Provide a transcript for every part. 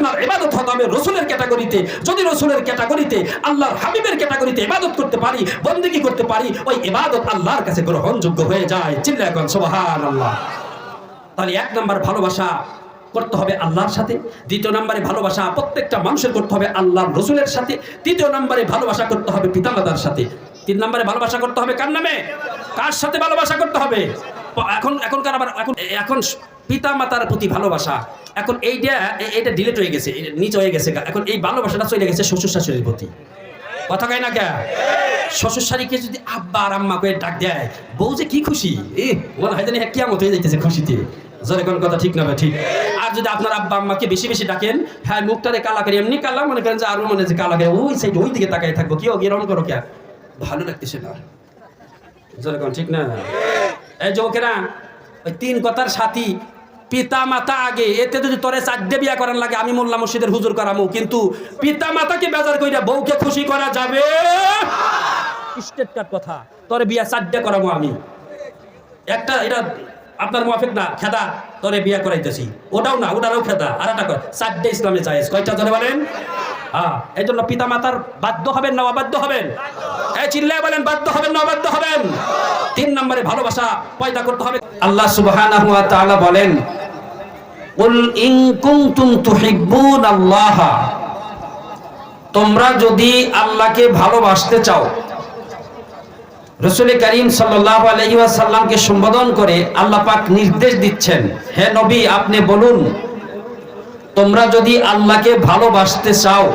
আপনার ইবাদত হতে হবে রসুলের ক্যাটাগরিতে, যদি রসুলের ক্যাটাগরিতে আল্লাহর হাবিবের ক্যাটাগরিতে ইবাদত করতে পারি, বন্দেগি করতে পারি, ওই ইবাদত আল্লাহর কাছে গ্রহণযোগ্য হয়ে যায়। চিল্লা এখন সুবহান আল্লাহ তাহলে এক নম্বর ভালোবাসা করতে হবে আল্লাহর সাথে, দ্বিতীয় নম্বরে ভালোবাসা প্রত্যেকটা মানুষের করতে হবে আল্লাহর রসুলের সাথে, তৃতীয় নম্বরে ভালোবাসা করতে হবে পিতামাতার সাথে। তিন নম্বরে ভালোবাসা করতে হবে কার নামে? কার সাথে ভালোবাসা করতে হবে? এখন, এখনকার আবার, এখন এখন পিতা মাতার প্রতি ভালোবাসা। এখন এইটা, এ- এইটা ডিলেট হয়ে গেছে এটা নিচ হয়ে গেছে এখন এই ভালোবাসাটা চলে গেছে শ্বশুর শাশুড়ির প্রতি। কথা কয় না কে? শ্বশুর শাড়িকে যদি আব্বা আর আম্মা করে ডাক দেয়, বউ যে কি খুশি? এ, মনে হয় যাইতেছে খুশিতে। জোরে কোন কথা ঠিক না ঠিক। আর যদি আপনার আব্বা আম্মাকে বেশি বেশি ডাকেন হ্যাঁ মুখটারে কালা করে, এমনি কালা মনে করেন যে আরও মনে হচ্ছে কালা করে, ওই সাইড ওই দিকে তাকাই থাকব। কেউ গিরম করো কে? ভালো লাগতেছে না। জোরে কোন ঠিক না? এই যুবকেরা ওই তিন কথার সাথী পিতা মাতা আগে, এতে যদি তোরে চারটে বিয়া করার লাগে, আমি মোল্লা মসজিদের হুজুর করামু। কিন্তু পিতা মাতাকে বেজার কইরা বউকে খুশি করা যাবে? স্টেট কথা, তোরে বিয়া চারটে করামু আমি। একটা, এটা আপনার মুয়াফিক না, খেদা, তোরে বিয়া করাইতেছি। ওটাও না, ওটারও খেদা। আর একটা কর চারটে ইসলামে চাইজ কয়টা ধরে বলেন? হ্যাঁ এই জন্য পিতা মাতার বাধ্য হবেন না অবাধ্য হবেন? এই চিল্লায় বলেন, বাধ্য হবেন না অবাধ্য হবেন? তিন নম্বরে ভালোবাসা পয়দা করতে হবে। আল্লাহ সুবহানাহু ওয়া তাআলা বলেন, কুল ইন কুনতুম তুহিব্বুন আল্লাহ। তোমরা যদি আল্লাহকে ভালোবাসতে চাও রসুল করিম আলহিসাল্লামকে সম্বোধন করে আল্লাহ পাক নির্দেশ দিচ্ছেন, হে নবী, আপনি বলুন, তোমরা যদি আল্লাহকে ভালোবাসতে চাও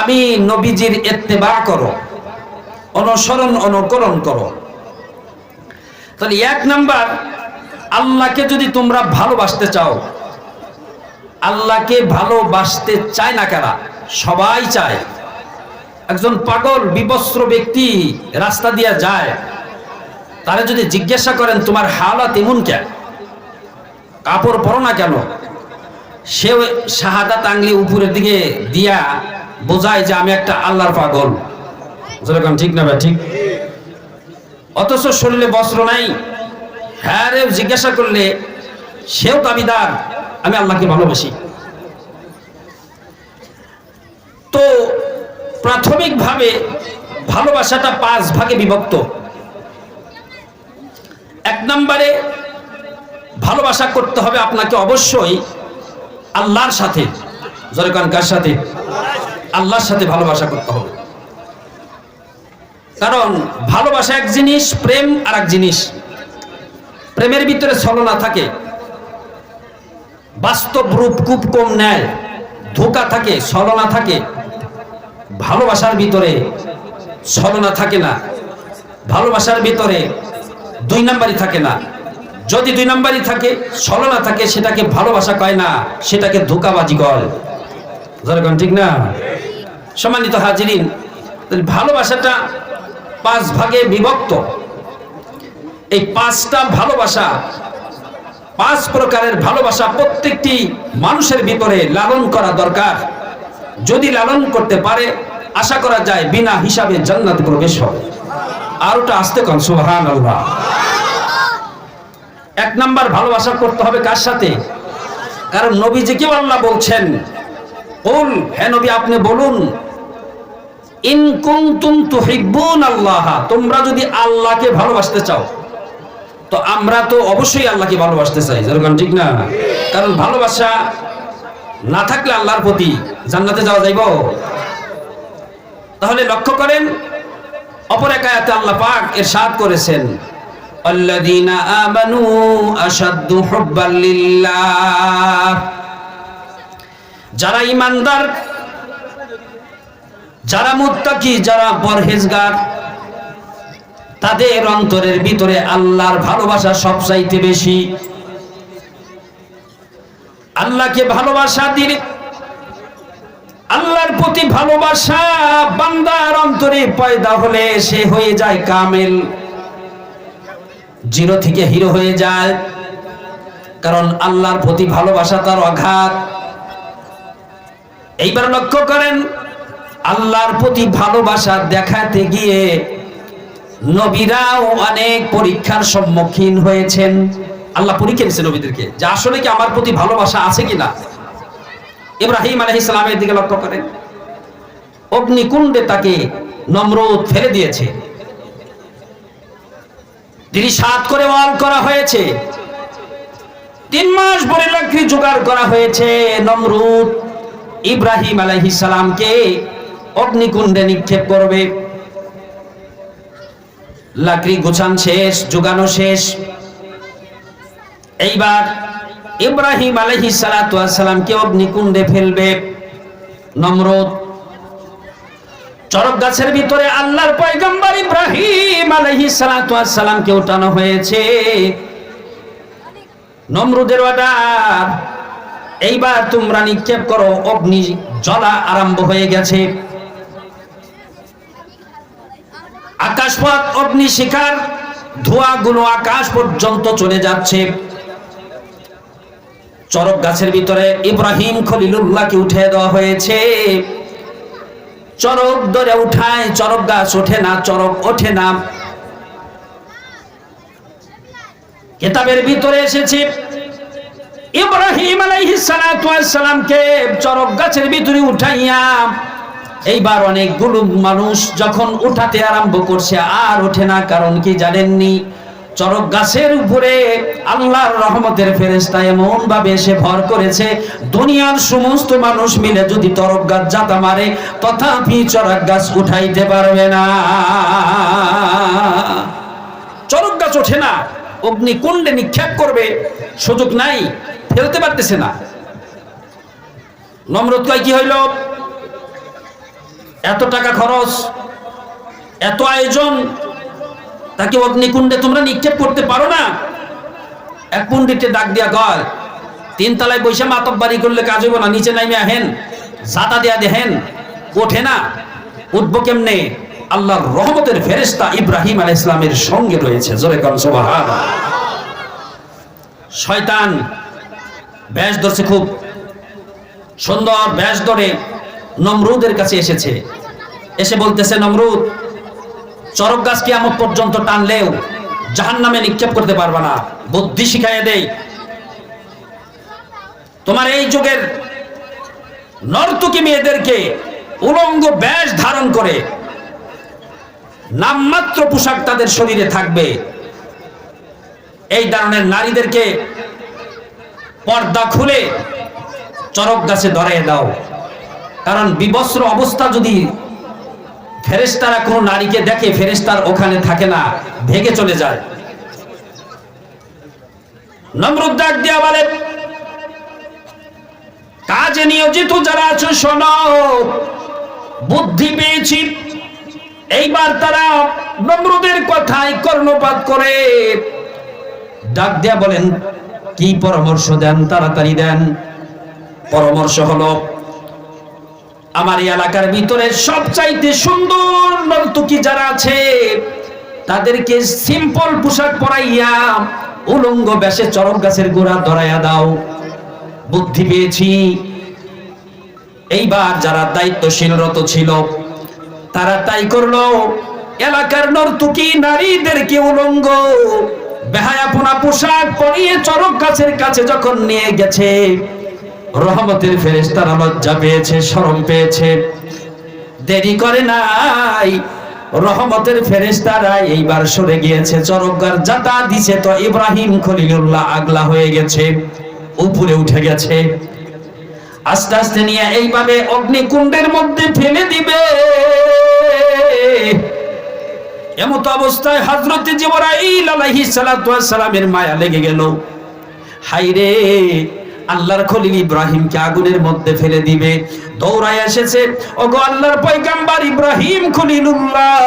আমি নবীজির ইত্তেবা করো, অনুসরণ, অনুকরণ করো। তাহলে এক নাম্বার, আল্লাহকে যদি তোমরা ভালোবাসতে চাও, আল্লাহকে ভালোবাসতে চায় না কারা? সবাই চায়। একজন পাগল, বিবস্ত্র ব্যক্তি রাস্তা দিয়ে যায়। তারা যদি জিজ্ঞাসা করেন, তোমার হালাত এমন কেন? কাপড় পরো না কেন? সে শাহাদাত আংলি উপরের দিকে দিয়া বোঝায় যে, আমি একটা আল্লাহর পাগল। যেরকম ঠিক না ভাই, ঠিক? অথচ শরীরে বস্ত্র নাই। হ্যাঁ রে, জিজ্ঞাসা করলে সেও দাবিদার, আমি আল্লাহকে ভালোবাসি। তো প্রাথমিকভাবে ভালোবাসাটা পাঁচ ভাগে বিভক্ত। এক নম্বরে ভালোবাসা করতে হবে আপনাকে অবশ্যই আল্লাহর সাথে। জরকান কার সাথে? আল্লাহর সাথে ভালোবাসা করতে হবে। কারণ ভালোবাসা এক জিনিস, প্রেম আর এক জিনিস। প্রেমের ভিতরে ছলনা থাকে। বাস্তব রূপ খুব কম নেয়। ধোকা থাকে, ছলনা থাকে। ভালোবাসার ভিতরে ছলনা থাকে না। ভালোবাসার ভিতরে দুই নাম্বারই থাকে না। যদি দুই নাম্বারই থাকে, ছলনা থাকে, সেটাকে ভালোবাসা কয় না, সেটাকে ধোকাবাজি কয়। ঠিক না? সম্মানিত হাজিরিন ভালোবাসাটা পাঁচ ভাগে বিভক্ত। এই পাঁচটা ভালোবাসা, পাঁচ প্রকারের ভালোবাসা প্রত্যেকটি মানুষের ভিতরে লালন করা দরকার। যদি লালন করতে পারে, আশা করা যায় বিনা হিসাবে জান্নাত প্রবেশ হবে। আর ওটা আসতে কন সুবহান আল্লাহ এক নাম্বার ভালোবাসা করতে হবে কার সাথে? কারণ নবীজিকেও আল্লাহ বলছেন? বল হ্যাঁ নবী, আপনি বলুন, ইন কুনতুম তুহিব্বুন আল্লাহ তোমরা যদি আল্লাহকে ভালোবাসতে চাও, তো আমরা তো অবশ্যই আল্লাহকে ভালোবাসতে চাই। যেরকম ঠিক না? কারণ ভালোবাসা না থাকলে আল্লাহর প্রতি জান্নাতে যাওয়া যাইব? তাহলে লক্ষ্য করেন, অপর এক আয়াতে আল্লাহ পাক ইরশাদ করেছেন, আল্লাযীনা আমানু আশাদ্দু হুব্বাল লিল্লাহ। যারা ঈমানদার, যারা মুত্তাকি, যারা পরহেজগার, তাদের অন্তরের ভিতরে আল্লাহর ভালোবাসা সবচাইতে বেশি। আল্লাহকে ভালোবাসা দিলে আল্লাহর প্রতি ভালোবাসা বান্দার অন্তরে পয়দা হলে সে হয়ে যায় কামেল। জিরো থেকে হিরো হয়ে যায়। কারণ আল্লাহর প্রতি ভালোবাসা তার অঘাত। এইবার লক্ষ্য করেন, আল্লাহর প্রতি ভালোবাসা দেখাতে গিয়ে নবীরাও অনেক পরীক্ষার সম্মুখীন হয়েছেন। আল্লাহ পরীক্ষা নিচ্ছে নবীদেরকে যে আসলে কি আমার প্রতি ভালোবাসা আছে কিনা? ইব্রাহিম আলহ ইসলামের দিকে লক্ষ্য করেন। অগ্নিকুণ্ডে তাকে নমরুদ ফেলে দিয়েছে। তিনি সাত করে ওয়াল করা হয়েছে। তিন মাস পরে লাকড়ি জোগাড় করা হয়েছে নমরুদ। ইব্রাহিম আলাইহিস সালামকে অগ্নিকুণ্ডে নিক্ষেপ করবে। লাকড়ি গোছান শেষ, জোগানো শেষ। এইবার ইব্রাহিম আলাইহিস সালাতু সালামকে অগ্নিকুণ্ডে ফেলবে। নমরুদ, চরক গাছের ভিতরে আল্লাহর পয়গম্বর ইব্রাহিম আলাইহিস সালাতু সালামকে উঠানো হয়েছে। নমরুদের অর্ডার, এইবার তোমরা নিক্ষেপ করো, অগ্নি জ্বলা আরম্ভ হয়ে গেছে। আকাশপথ, অগ্নি শিকার শিখার ধোঁয়াগুলো আকাশ পর্যন্ত চলে যাচ্ছে। চরক গাছের ভিতরে ইব্রাহিম খলিলুল্লাহকে উঠে দেওয়া হয়েছে। চরক ধরে উঠায়, চরক গাছ ওঠে না, চরক ওঠে না। কিতাবের ভিতরে এসেছে, ইব্রাহিম আলাইহিস সালাতু ওয়াস সালামকে চরক গাছের ভিতরে উঠাইয়া, এইবার অনেকগুলো মানুষ যখন উঠাতে আরম্ভ করছে, আর ওঠে না, কারণ কি জানেননি? চরক গাছের উপরে আল্লাহর রহমতের ফেরেস্তা এমন ভাবে এসে ভর করেছে, দুনিয়ার সমস্ত মানুষ মিলে যদি তরক গাছ জাতা মারে, তথাপি চরক গাছ উঠাইতে পারবে না। চরক গাছ ওঠে না অগ্নিকুণ্ডে নিক্ষেপ করবে, সুযোগ নাই, ফেলতে পারতেছে না। নম্রত কয়, কি হইল? এত টাকা খরচ, এত আয়োজন তাকে অগ্নিকুণ্ডে তোমরা নিক্ষেপ করতে পারো না। এক পণ্ডিতে ডাক দিয়া কর তিন তলায় বৈশা মাতব বাড়ি করলে কাজ হইব না, নিচে নাইমে আহেন জাতা দেয়া দেখেন, ওঠে না। উঠবো কেমনে? আল্লাহর রহমতের ফেরেস্তা ইব্রাহিম আলাইহিস ইসলামের সঙ্গে রয়েছে। জোরে সুবহান শয়তান ব্যাস ধরছে খুব। সুন্দর ব্যাস ধরে নমরুদের কাছে এসেছে। এসে বলতেছে, নমরুদ চরক গাছ কিয়ামত পর্যন্ত টানলেও জাহান নামে নিক্ষেপ করতে পারবে না। বুদ্ধি শিখাইয়া দেই। তোমার এই যুগের নর্তকী মেয়েদেরকে উলঙ্গ ব্যাস ধারণ করে নামমাত্র পোশাক তাদের শরীরে থাকবে। এই ধরনের নারীদেরকে পর্দা খুলে চরক গাছে ধরে দাও। কারণ বিবস্ত্র অবস্থা যদি ফেরেস্তারা কোনো নারীকে দেখে ফেরেস্তার ওখানে থাকে না ভেগে চলে যায়। নমরুদ ডাক দিয়া বলে কাজে নিয়োজিত যারা আছো শোনো, বুদ্ধি পেয়েছি। এইবার তারা নমরুদের কথায় কর্ণপাত করে। ডাক দিয়া বলেন, কি পরামর্শ দেন, তাড়াতাড়ি দেন। পরামর্শ হলো আমার এই এলাকার ভিতরে সবচাইতে সুন্দর নর্তকী যারা আছে, তাদেরকে সিম্পল পোশাক পরাইয়া উলঙ্গ বেশে চরক গাছের গোড়া ধরাইয়া দাও। বুদ্ধি পেয়েছি। এইবার যারা দায়িত্বশীলরত ছিল, তারা তাই করল। এলাকার নর্তকী নারীদেরকে উলঙ্গ, বেহায়াপনা পোশাক পরিয়ে চরক গাছের কাছে যখন নিয়ে গেছে রহমতের ফেরেশতারা লজ্জা পেয়েছে, শরম পেয়েছে। দেরি করে নাই। রহমতের ফেরেশতারা এইবার সরে গিয়েছে, চরকগার যাতা দিছে তো ইব্রাহিম খলিলুল্লাহ আগলা হয়ে গেছে, উপরে উঠে গেছে। আস্তে আস্তে নিয়ে এইভাবে অগ্নিকুণ্ডের মধ্যে ফেলে দিবে। এমত অবস্থায় হযরত জিবরাইল আলাইহিস সালামের মায়া লেগে গেল। হাইরে আল্লাহর খলিল ইব্রাহিমকে আগুনের মধ্যে ফেলে দিবে। দৌড়ায় এসেছে, ওগো আল্লাহর পয়গাম্বার ইব্রাহিম খলিলুল্লাহ,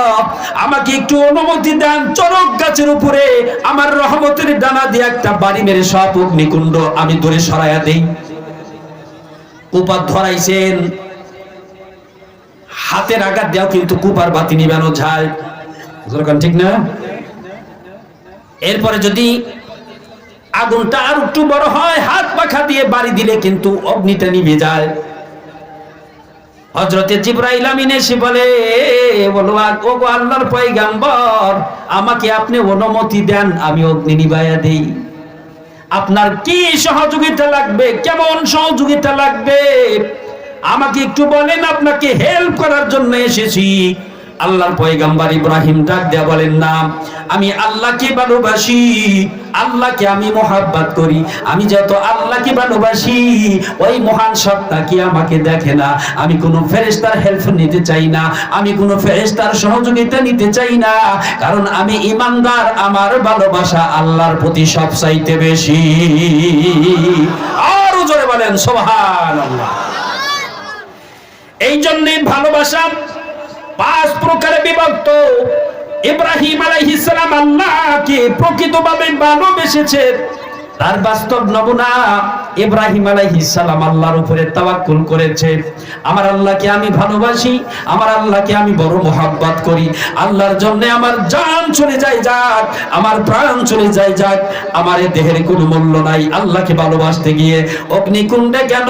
আমাকে একটু অনুমতি দেন, চরক গাছের উপরে আমার রহমতের ডানা দিয়ে একটা বাড়ি মেরে সব অগ্নিকুণ্ড আমি দূরে সরাইয়া দেই। কুপার ধরাইছেন। হাতের আঘাত দেও কিন্তু কুপার বাতি নিবানো যেরকম ঠিক না? এরপরে যদি আগুনটা আর একটু বড় হয়, হাত পাখা দিয়ে বাড়ি দিলে কিন্তু অগ্নিটা নিভে যায়। হজরতে জিব্রাইল আমিন এসে বলে বলো আল্লাহর পয়গাম্বর, আমাকে আপনি অনুমতি দেন, আমি অগ্নি দেই। আপনার কি সহযোগিতা লাগবে? কেমন সহযোগিতা লাগবে? আমাকে একটু বলেন, আপনাকে হেল্প করার জন্য এসেছি। আল্লাহর পয়গাম্বার ইব্রাহিম ডাক দেয়া বলেন, না, আমি আল্লাহকে ভালোবাসি, আল্লাহকে আমি মোহাব্বত করি। আমি যত আল্লাহকে ভালোবাসি, ওই মহান সত্তা কি আমাকে দেখে না? আমি কোনো ফেরেশতার হেল্প নিতে চাই না। আমি কোনো ফেরেশতার সহযোগিতা নিতে চাই না। কারণ আমি ইমানদার, আমার ভালোবাসা আল্লাহর প্রতি সব চাইতে বেশি। আরও জোরে বলেন, সুবহানাল্লাহ। এই জন্যই ভালোবাসা পাঁচ প্রকারে বিভক্ত। ইব্রাহিম আলাইহিস সালাম আল্লাহকে প্রকৃতভাবে এসেছে তার বাস্তব নমুনা ইব্রাহিম আলাইহিস সালাম আল্লাহর উপরে তাওয়াক্কুল করেছে। আমার আল্লাহকে আমি ভালোবাসি, আমার আল্লাহকে আমি বড় মোহাব্বত করি। আল্লাহর জন্য আমার জান চলে যায় যাক, আমার প্রাণ চলে যায় যাক, আমার দেহের কোনো মূল্য নাই। আল্লাহকে ভালোবাসতে গিয়ে অগ্নিকুণ্ডে কেন?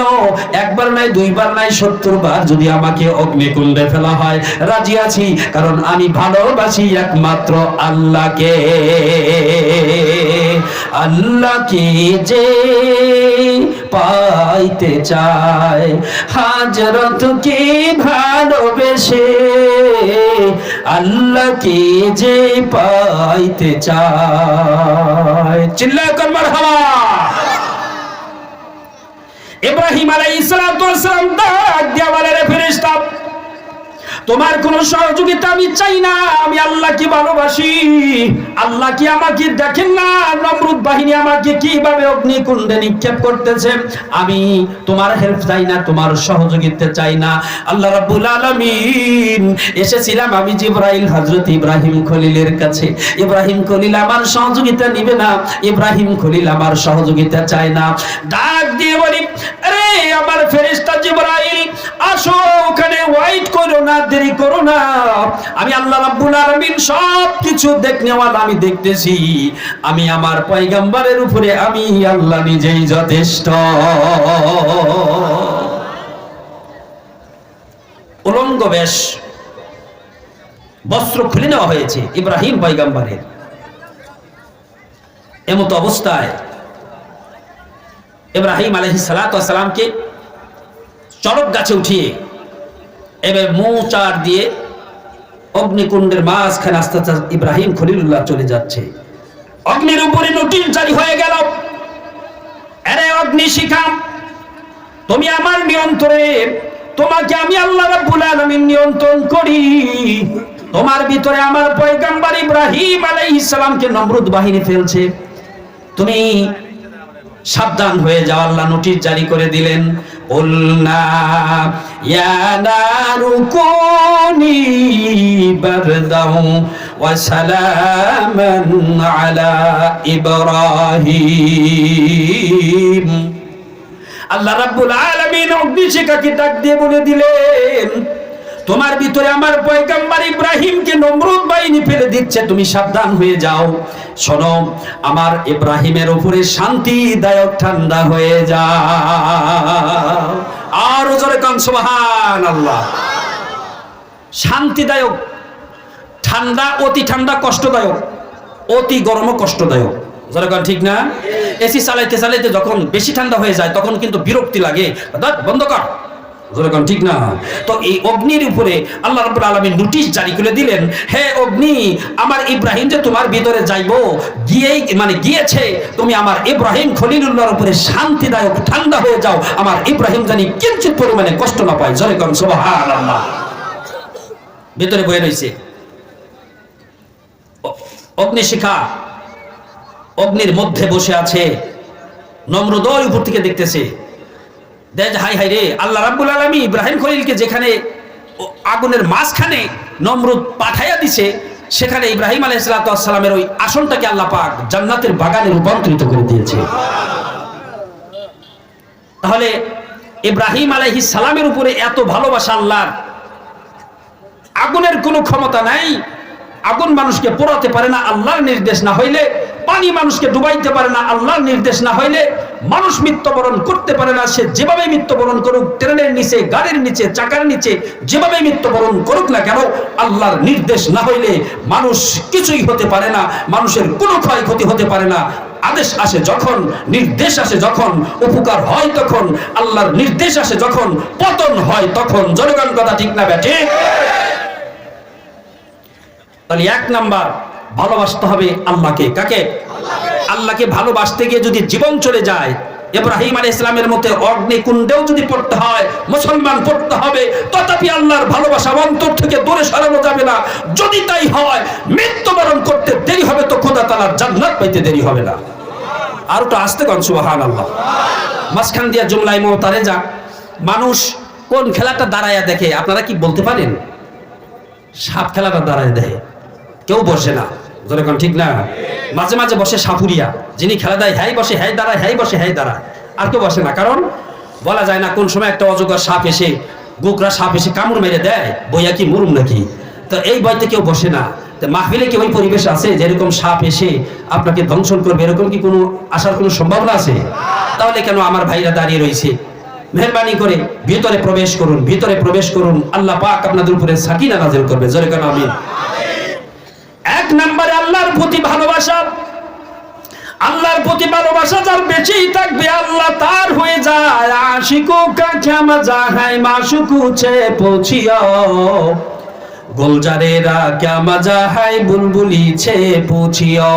একবার নাই, দুইবার নাই সত্তর বার যদি আমাকে অগ্নিকুণ্ডে ফেলা হয়। রাজি আছি, কারণ আমি ভালোবাসি একমাত্র আল্লাহকে। আল্লাহকে যে পাইতে চায়। হাজরতকে ভালোবেসে আল্লাহ কে যে পাইতে চায়। চিল্লা কর মারহাবা। ইব্রাহিম আলাইহিস সালাম ডাক দিয়া বলে, রে ফেরেশতা তোমার কোন সহযোগিতা আমি চাই না, আমি আল্লাহকে ভালোবাসি? আল্লাহ কি আমাকে দেখেন না? নমরুদ বাহিনী আমাকে কীভাবে অগ্নিকুণ্ডে নিক্ষেপ করতেছে? আমি তোমার হেল্প চাই না, তোমার সহযোগিতা চাই না। আল্লাহ রাব্বুল আলামিন, এসেছিলাম আমি জিব্রাইল হযরত ইব্রাহিম খলিলের কাছে। ইব্রাহিম খলিল আমার সহযোগিতা নিবে না, ইব্রাহিম খলিল আমার সহযোগিতা চায় না। ডাক দিয়ে বলি, আরে আমার ফেরেশতা জিব্রাইল, আসো ওখানে ওয়াইট করো না দেরি করো না। আমি আল্লাহ রাব্বুল আলামিন সব কিছু দেখনেওয়ালা আমি দেখতেছি। আমি আমার পয়গাম্বারের উপরে আমি আল্লাহ নিজেই যথেষ্ট। উলঙ্গ বেশ। বস্ত্র খুলে নেওয়া হয়েছে ইব্রাহিম পয়গাম্বারের। এমতো অবস্থায় ইব্রাহিম আলহি সালাতামকে চড়ক গাছে উঠিয়ে এবার মৌচার দিয়ে অগ্নিকুণ্ডের মাঝখানে আস্তে আস্তে ইব্রাহিম খলিলুল্লাহ চলে যাচ্ছে। অগ্নির উপরে নোটিশ জারি হয়ে গেল। আরে অগ্নি শিখা, তুমি আমার নিয়ন্ত্রণে, তোমাকে আমি আল্লাহ রাব্বুল আলামিন নিয়ন্ত্রণ করি। তোমার ভিতরে আমার পয়গাম্বর ইব্রাহিম আলাইহিস সালামকে নমরুদ বাহিনী ফেলছে। তুমি সাবধান হয়ে যাও, আল্লাহ নোটিশ জারি করে দিলেন। ইয়া নারু কুনি বারদাও ওয়া সালামান আলা ইব্রাহিম। আল্লাহ রাব্বুল আলামিন অগ্নিশিখাকে ডাক দিয়ে বলে দিলেন তোমার ভিতরে আমার পয়গাম্বার ইব্রাহিমকে নমরুদ বাহিনী ফেলে দিচ্ছে, তুমি সাবধান হয়ে যাও। শোনো, আমার ইব্রাহিমের উপরে শান্তিদায়ক ঠান্ডা হয়ে যাও। আর জোরে কান সুবহান আল্লাহ শান্তিদায়ক, ঠান্ডা, অতি ঠান্ডা, কষ্টদায়ক, অতি গরমও কষ্টদায়ক। জোরে কান, ঠিক না? এসি চালাইতে চালাইতে যখন বেশি ঠান্ডা হয়ে যায়, তখন কিন্তু বিরক্তি লাগে। বন্ধ কর। ঠিক না? তো এই অগ্নির উপরে আল্লাহ নোটিশ জারি করে দিলেন, হে অগ্নি, আমার ইব্রাহিম যে তোমার ভিতরে যাইবো, গিয়েই মানে গিয়েছে, তুমি আমার ইব্রাহিম খলিলুল্লাহর উপরে শান্তিদায়ক ঠান্ডা হয়ে যাও, আমার ইব্রাহিম জানি কিঞ্চিত পরিমাণে কষ্ট না পায়। যেরকম ভিতরে বয়ে রয়েছে অগ্নিশিখা অগ্নির মধ্যে বসে আছে, নম্রদয় উপর থেকে দেখতেছে। দেখ হাই হাই রে, আল্লাহ রাব্বুল আলামিন ইব্রাহিম খলিলকে যেখানে আগুনের মাঝখানে নমরুদ পাঠাইয়া দিছে, সেখানে ইব্রাহিম আলাইহিস সালামের ওই আসনটাকে আল্লাহ পাক জান্নাতের বাগানে রূপান্তরিত করে দিয়েছে। তাহলে ইব্রাহিম আলাইহিস সালামের উপরে এত ভালোবাসা আল্লাহর, আগুনের কোনো ক্ষমতা নাই, আগুন মানুষকে পোড়াতে পারে না, আল্লাহর নির্দেশ না হইলে পানি মানুষকে ডুবাইতে পারে না, আল্লাহর নির্দেশ না হইলে মানুষ মৃত্যুবরণ করতে পারে না, সে যেভাবে মৃত্যুবরণ করুক, ট্রেনের নিচে, গাড়ির নিচে, চাকার নিচে যেভাবে মৃত্যুবরণ করুক না কেন, আল্লাহর নির্দেশ না হইলে মানুষ কিছুই হতে পারে না, মানুষের কোনো ক্ষয়ক্ষতি হতে পারে না। আদেশ আসে যখন, নির্দেশ আসে যখন, উপকার হয় তখন, আল্লাহর নির্দেশ আসে যখন, পতন হয় তখন। জনগণ কথা ঠিক না ব্যাটে তাহলে এক নাম্বার ভালোবাসতে হবে আল্লাহকে। কাকে? আল্লাহকে ভালোবাসতে গিয়ে যদি জীবন চলে যায়, ইব্রাহিম আলী ইসলামের মতে অগ্নিকুণ্ডেও যদি পড়তে হয়, মুসলমান পড়তে হবে, তথাপি আল্লাহর ভালোবাসা অন্তর থেকে দূরে সরানো যাবে না। যদি তাই হয়, মৃত্যুবরণ করতে দেরি হবে তো খোদা তালার জান্নাত পাইতে দেরি হবে না। আর তো আসতে কন সুবাহান আল্লাহ মাঝখান দিয়া জুমলাই মোতারে যা মানুষ কোন খেলাটা দাঁড়ায়া দেখে, আপনারা কি বলতে পারেন? সাপ খেলাটা দাঁড়ায় দেখে। কেউ বসে না। যেরকম ঠিক না? মাঝে মাঝে বসে সাপুরিয়া যিনি খেলা দেয় হ্যাই বসে হ্যাই দাঁড়ায় হ্যাই বসে হ্যাই দাঁড়ায় আর কেউ বসে না। কারণ বলা যায় না, কোন সময় একটা অজগর সাপ এসে গোকরা সাপ এসে কামড় মেরে দেয়, বইয়া কি মুরুম নাকি? তো এই বইতে কেউ বসে না। মাহফিলে কি ওই পরিবেশ আছে, যেরকম সাপ এসে আপনাকে ধ্বংসন করবে? এরকম কি কোনো আসার কোনো সম্ভাবনা আছে? তাহলে কেন আমার ভাইরা দাঁড়িয়ে রয়েছে? মেহরবানি করে ভিতরে প্রবেশ করুন, ভিতরে প্রবেশ করুন। আল্লাহ পাক আপনাদের উপরে সাকিনা নাজিল করবে। জোরে কেন, আমিন। এক নম্বরে আল্লাহর প্রতি ভালোবাসা। আল্লাহর প্রতি ভালোবাসা যার বেশি থাকবে, আল্লাহ তার হয়ে যায়। আশিকু কাছে যাহাই মাসুকু ছে পৌঁছিও। গোলজারেরা ক্যামা যাহাই বুলবুলিছে পুছিও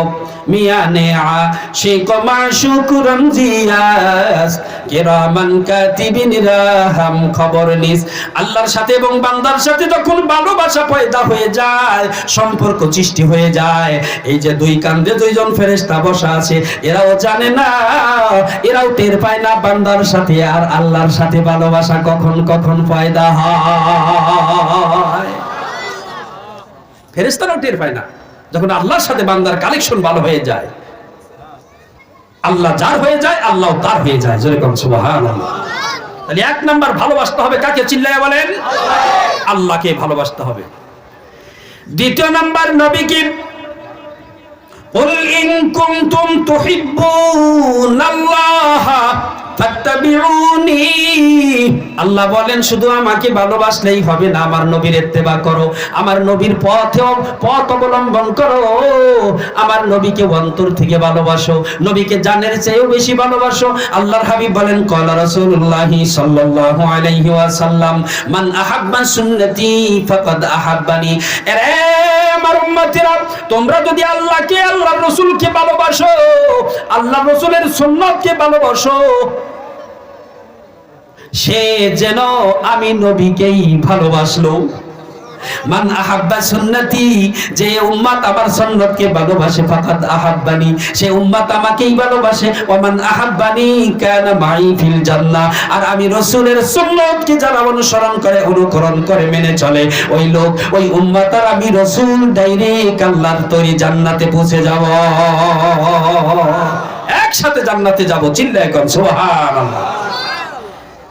মিয়ানে আশিক মাসুক রমজিয়াস কিরামান কাতিবিন রাহাম খবর নিস। আল্লাহর সাথে এবং বান্দার সাথে যখন ভালোবাসা পয়দা হয়ে যায়, সম্পর্ক সৃষ্টি হয়ে যায়। এই যে দুই কান্দে দুইজন ফেরেশতা বসা আছে, এরাও জানে না, এরাও টের পায় না বান্দার সাথে আর আল্লাহর সাথে ভালোবাসা কখন কখন পয়দা হয়। ফেরেশতারাও টের পায় না যখন আল্লাহর সাথে বান্দার কালেকশন ভালো হয়ে যায় আল্লাহ যার হয়ে যায় আল্লাহ তার হয়ে যায় যেরকম সুবাহান তাহলে এক নাম্বার ভালোবাসতে হবে কাকে চিল্লায় বলেন আল্লাহকে ভালোবাসতে হবে দ্বিতীয় নাম্বার নবীকে قل إن كنتم تحبون الله ফাত্তাবিউনি আল্লাহ বলেন, শুধু আমাকে ভালোবাসলেই হবে না, আমার নবীর ইত্তেবা করো, আমার নবীর পথেও, পথ অবলম্বন করো, আমার নবীকে অন্তর থেকে ভালোবাসো, নবীকে জানের চেয়েও বেশি ভালোবাসো। আল্লাহর হাবিব বলেন কলা রাসূলুল্লাহি সাল্লাল্লাহু আলাইহি ওয়াসাল্লাম, মান আহাব্বা সুন্নতি ফাকাদ আহাব্বানি। এরে আমার তোমরা যদি আল্লাহকে, আল্লাহর রাসূলকে ভালোবাসো, আল্লাহর ভালোবাসো সে যেন আমি নবীকেই ভালোবাসলো। করে, অনুকরণ করে মেনে চলে। ওই লোক, ওই আমি রাসূল ডাইরেক্ট তৈরি জান্নাতে পৌঁছে যাব। একসাথে জান্নাতে যাব, চিল্লায় কোন, সুবহানাল্লাহ।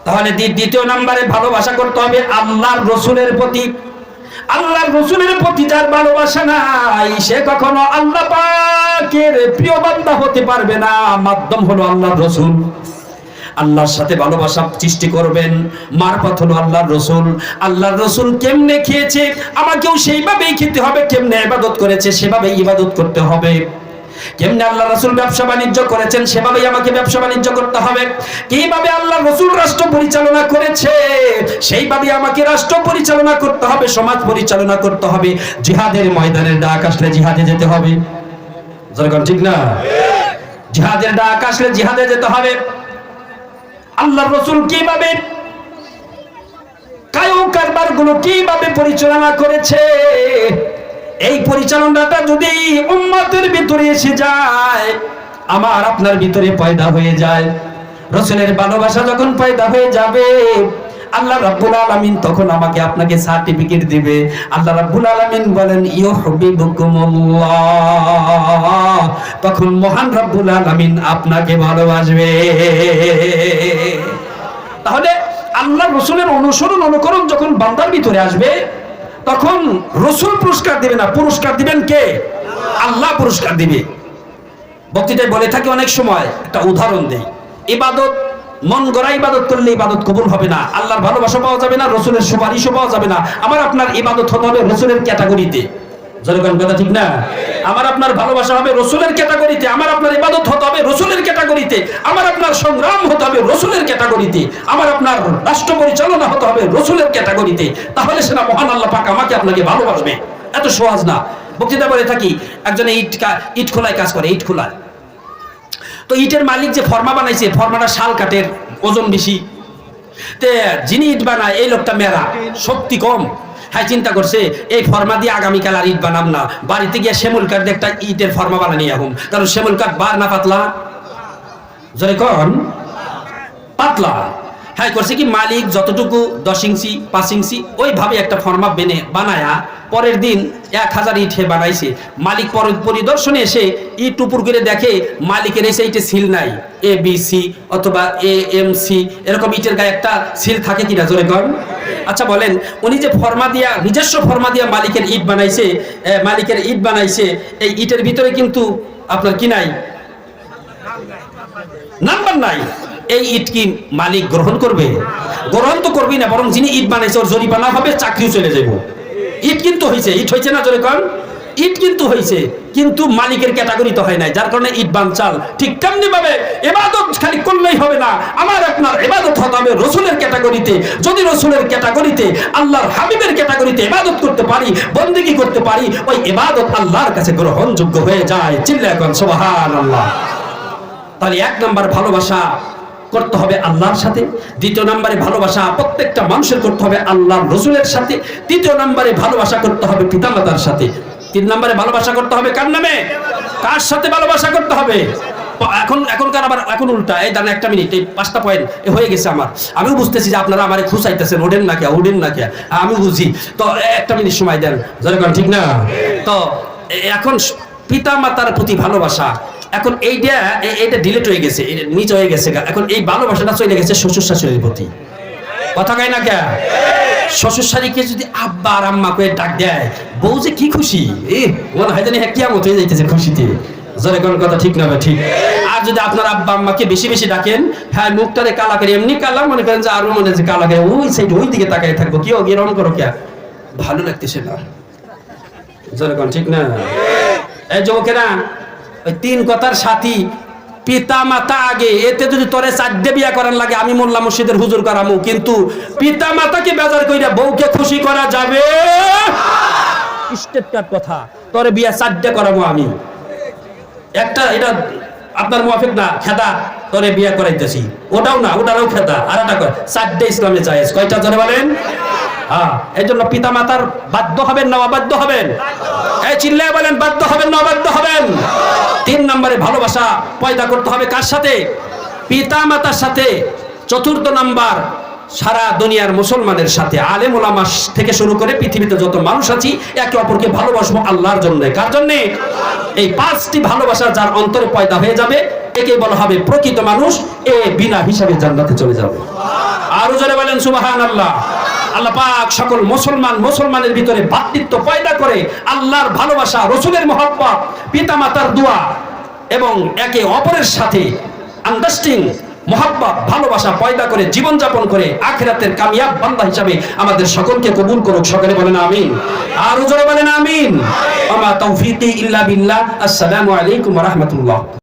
তাহলে দ্বি- দ্বিতীয় নম্বরে ভালোবাসা করতে হবে আল্লাহর রসুলের প্রতি। আল্লাহর রসুলের প্রতি যার ভালোবাসা নাই, সে কখনো আল্লাহ পাকের প্রিয় বান্দা হতে পারবে না। মাধ্যম হলো আল্লাহর রসুল। আল্লাহর সাথে ভালোবাসা সৃষ্টি করবেন, মারফত হলো আল্লাহর রসুল। আল্লাহর রসুল কেমনে খেয়েছে? আমাকেও সেইভাবেই খেতে হবে, কেমনে ইবাদত করেছে, সেভাবেই ইবাদত করতে হবে। কেমনে আল্লাহ রসুল ব্যবসা বাণিজ্য করেছেন, সেভাবেই আমাকে ব্যবসা বাণিজ্য করতে হবে। কীভাবে আল্লাহ রসুল রাষ্ট্র পরিচালনা করেছে, সেইভাবে আমাকে রাষ্ট্র পরিচালনা করতে হবে, সমাজ পরিচালনা করতে হবে। জিহাদের ময়দানের ডাক আসলে জিহাদে যেতে হবে। ঠিক না? জিহাদের ডাক আসলে জিহাদে যেতে হবে। আল্লাহ রসুল কীভাবে কায়ু কারবারগুলো কীভাবে পরিচালনা করেছে এই পরিচালনাটা যদি উম্মতের ভিতরে এসে যায়, আমার আপনার ভিতরে পয়দা হয়ে যায়। রসুলের ভালোবাসা যখন পয়দা হয়ে যাবে, আল্লাহ রাব্বুল আলামিন তখন আমাকে আপনাকে সার্টিফিকেট দিবে। আল্লাহ রাব্বুল আলামিন বলেন, ইউহিব্বুকুমুল্লাহ। তখন মহান রাব্বুল আলামিন আপনাকে ভালোবাসবে। তাহলে আল্লাহ রসুলের অনুসরণ, অনুকরণ যখন বান্দার ভিতরে আসবে তখন রসুল পুরস্কার দিবে না। পুরস্কার দিবেন কে? আল্লাহ পুরস্কার দিবে। বক্তৃতায় বলে থাকি অনেক সময়, একটা উদাহরণ দেই। ইবাদত, মন গড়া ইবাদত করলে ইবাদত কবুল হবে না। আল্লাহর ভালোবাসা পাওয়া যাবে না, রসুলের সুপারিশও পাওয়া যাবে না। আমার আপনার ইবাদত হতে হবে রসুলের ক্যাটাগরিতে। কথা ঠিক না? আমার আপনার ভালোবাসা হবে রসুলের ক্যাটাগরিতে, আমার আপনার ইবাদত হতে হবে রসুলের ক্যাটাগরিতে, আমার আপনার সংগ্রাম হতে হবে রসুলের ক্যাটাগরিতে, আমার আপনার রাষ্ট্র পরিচালনা হতে হবে রসুলের ক্যাটাগরিতে। তাহলে সেটা মহান আল্লাহ পাক আমাকে আপনাকে ভালোবাসবে। এত সহজ না। বক্তৃতা বলে থাকি, একজনে ইট ইট খোলায় কাজ করে, ইট খোলায়। তো ইটের মালিক যে ফর্মা বানাইছে, ফর্মাটা শাল কাঠের, ওজন বেশি। তে যিনি ইট বানায়, এই লোকটা মেরা, শক্তি কম। হ্যাঁ চিন্তা করছে, এই ফর্মা দিয়ে আগামীকাল আর ইট বানাম না। বাড়িতে গিয়ে শ্যামল কাঠ একটা ইটের ফর্মা বানানি এখন কারণ শ্যামল কাঠ বার না পাতলা? যাই কন। পাতলা। হ্যাঁ করছে কি মালিক যতটুকু দশ ইঞ্চি, পাঁচ ইঞ্চি, ওইভাবে একটা ফর্মা বেনে বানায়া পরের দিন এক হাজার ইট বানাইছে। মালিক পর- পরিদর্শনে এসে ইট উপর করে দেখে মালিকের এসে ইটে সিল নাই। এ বি সি অথবা এ এম সি এরকম ইটের গায়ে একটা সিল থাকে কিনা জোরে কন? আচ্ছা বলেন, উনি যে ফর্মা দিয়া, নিজস্ব ফর্মা দিয়া মালিকের ইট বানাইছে মালিকের ইট বানাইছে, এই ইটের ভিতরে কিন্তু আপনার কি নাই? নাম্বার নাই। এই ইট কি মালিক গ্রহণ করবে? গ্রহণ তো করবি না, বরং যিনি ইট বানাইছে, ওর জরিমানা হবে, চাকরিও চলে যাব ইট কিন্তু হয়েছে ইট হয়েছে না জোরে কন? ইট কিন্তু হয়েছে কিন্তু মালিকের ক্যাটাগরি তো হয় নাই, যার কারণে ইট বানচাল। ঠিক তেমনি ভাবে এবাদত খালি করলেই হবে না, আমার আপনার এবাদত হতে হবে রসুলের ক্যাটাগরিতে। যদি রসুলের ক্যাটাগরিতে, আল্লাহর হাবিবের ক্যাটাগরিতে এবাদত করতে পারি, বন্দেগি করতে পারি, ওই এবাদত আল্লাহর কাছে গ্রহণযোগ্য হয়ে যায়। চিল্লা এখন সোহান আল্লাহ তাহলে এক নাম্বার ভালোবাসা করতে হবে আল্লাহর সাথে, দ্বিতীয় নম্বরে ভালোবাসা প্রত্যেকটা মানুষের করতে হবে আল্লাহর রসুলের সাথে, তৃতীয় নম্বরে ভালোবাসা করতে হবে পিতামাতার সাথে। তিন নম্বরে ভালোবাসা করতে হবে কার নামে? কার সাথে ভালোবাসা করতে হবে? এখন, এখনকার আবার, এখন উল্টা। এই দাঁড়ান একটা মিনিট এই পাঁচটা পয়েন্ট হয়ে গেছে আমার। আমিও বুঝতেছি যে আপনারা আমার খুশাইতেছেন ওডেন না কে উডেন না কে আমি বুঝি। তো একটা মিনিট সময় দেন। যেরকম ঠিক না? তো এখন পিতা মাতার প্রতি ভালোবাসা এখন এইটা এ- এইটা ডিলেট হয়ে গেছে এটা নিচ হয়ে গেছে এখন এই ভালোবাসাটা চলে গেছে শ্বশুর শাশুড়ির প্রতি। কথা কয় না কে? শ্বশুর শাড়িকে যদি আব্বা আর আম্মা করে ডাক দেয়, বউ যে কি খুশি? হয় কিয়ামত হয়ে যাইতেছে খুশিতে। কোন কথা ঠিক না ঠিক। আর যদি আপনার আব্বা আম্মাকে বেশি বেশি ডাকেন হ্যাঁ মুখটারে কালা করে, এমনি কালা মনে করেন যে আরও মনে হচ্ছে কালা করে, ওই সাইড ওই দিকে তাকাই থাকব। কি হোক এরকম করো কে? ভালো লাগতেছে না। জরে কোন ঠিক না? এই যুবকেরা ওই তিন কথার সাথী পিতা মাতা আগে, এতে যদি তোরে চাদ্যে বিয়া করার লাগে, আমি মোল্লা মসজিদের হুজুর করামু। কিন্তু পিতা মাতাকে বেজার কইরা বউকে খুশি করা যাবে? কথা? তোরে বিয়া চাদ্যে করাবো আমি। একটা, এটা আপনার মুয়াফিক না, খেদা। তোরে বিয়া করাইতেছি। ওটাও না, ওটারও খেতা। আর একটা কয়, চারটে ইসলামে চাইজ কয়টা জনে বলেন? হ্যাঁ এই জন্য পিতা মাতার বাধ্য হবেন না অবাধ্য হবেন। এই চিল্লায় বলেন, বাধ্য হবেন না অবাধ্য হবেন। তিন নম্বরে ভালোবাসা পয়দা করতে হবে কার সাথে? পিতা মাতার সাথে। চতুর্থ নাম্বার সারা দুনিয়ার মুসলমানের সাথে আলেম ওলামা থেকে শুরু করে পৃথিবীতে যত মানুষ আছি, একে অপরকে ভালোবাসবো আল্লাহর জন্য। কার জন্য? এই পাঁচটি ভালোবাসা যার অন্তরে পয়দা হয়ে যাবে একে বলা হবে প্রকৃত মানুষ, এ বিনা হিসাবে জান্নাতে চলে যাবে। আরও জোরে বলেন সুবাহান আল্লাহ আল্লাহ পাক সকল মুসলমান মুসলমানের ভিতরে ভাতৃত্ব পয়দা করে আল্লাহর ভালোবাসা, রসুলের মহব্বত পিতা মাতার দোয়া এবং একে অপরের সাথে আন্ডারস্টিং মহাব্বত, ভালোবাসা পয়দা করে জীবন যাপন করে, আখিরাতের কামিয়াব বান্দা হিসাবে আমাদের সকলকে কবুল করুক। সকলে বলেন আমিন। আর জোরে বলেন আমিন। আমা তৌফিকি ইল্লা বিল্লাহ। আসসালামু আলাইকুম রাহমাতুল্লাহ।